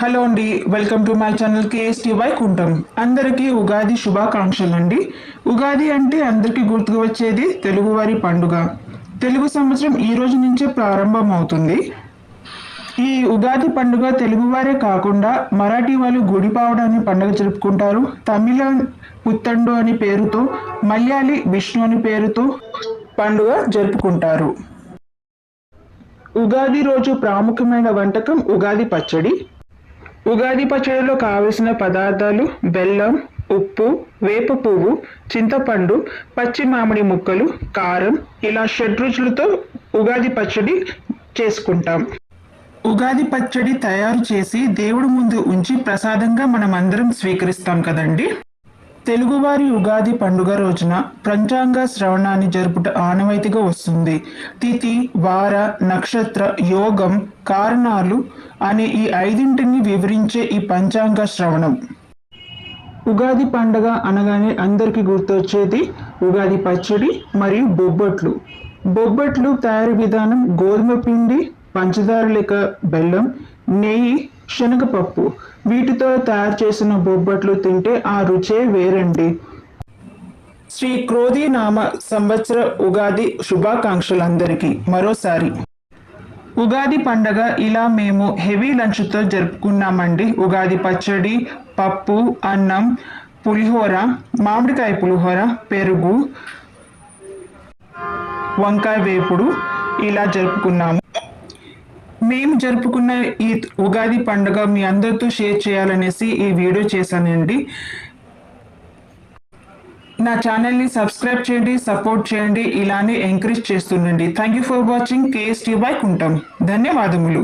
Hello అండి welcome to my channel KST Vaikuntham అందరికీ ఉగాది శుభాకాంక్షలు అండి ఉగాది అంటే అందరికీ గుర్తుకు వచ్చేది తెలుగువారి పండుగ. తెలుగు సంవత్సరం ఈ రోజు నుంచే ప్రారంభం అవుతుంది ఈ ఉగాది పండుగ తెలుగువారే కాకుండా మరాఠీ వాళ్ళు గుడిపావడ అనే పండుగ జరుపుకుంటారు. తమిళ పుత్తండు అనే పేరుతో మలయాళీ విష్ణు అనే పేరుతో పండుగ జరుపుకుంటారు. ఉగాది రోజు ప్రాముఖ్యమైన వంటకం ఉగాది పచ్చడి. ఉగాది పచ్చడిలో కావలసిన పదార్థాలు బెల్లం ఉప్పు వేప పువ్వు చింతపండు పచ్చి మామిడి ముక్కలు కారం ఇలా షడ్రుచులతో ఉగాది పచ్చడి చేసుకుంటాం. ఉగాది పచ్చడి తయారు చేసి దేవుడి ముందు ఉంచి ప్రసాదంగా మనం అందరం స్వీకరిస్తాం కదండి? తెలుగువారి ఉగాది పండుగ రోజున పంచాంగ శ్రవణాన్ని జరుపుట ఆనవాయితీగా వస్తుంది. తిథి వార నక్షత్ర యోగం కారణాలు అనే ఈ ఐదింటిని వివరించే ఈ పంచాంగ శ్రవణం. ఉగాది పండగ అనగానే అందరికీ గుర్తొచ్చేది ఉగాది పచ్చడి మరియు బొబ్బట్లు. బొబ్బట్లు తయారీ విధానం గోధుమ పిండి పంచదార లేక బెల్లం నెయ్యి శనగపప్పు వీటితో తయారు చేసిన బొబ్బట్లు తింటే ఆ రుచే వేరండి. శ్రీ క్రోధి నామ సంవత్సర ఉగాది శుభాకాంక్షలు అందరికీ మరోసారి. ఉగాది పండగ ఇలా మేము హెవీ లంచ్తో జరుపుకున్నామండి. ఉగాది పచ్చడి పప్పు అన్నం పులిహోర మామిడికాయ పులిహోర పెరుగు వంకాయ వేపుడు ఇలా జరుపుకున్నాము. మేము జరుపుకున్న ఈ ఉగాది పండుగ మీ అందరితో షేర్ చేయాలనేసి ఈ వీడియో చేశానండి. నా ఛానల్ని సబ్స్క్రైబ్ చేయండి సపోర్ట్ చేయండి ఇలానే encourage చేస్తుండండి. Thank you for watching KST Vaikuntham ధన్యవాదములు.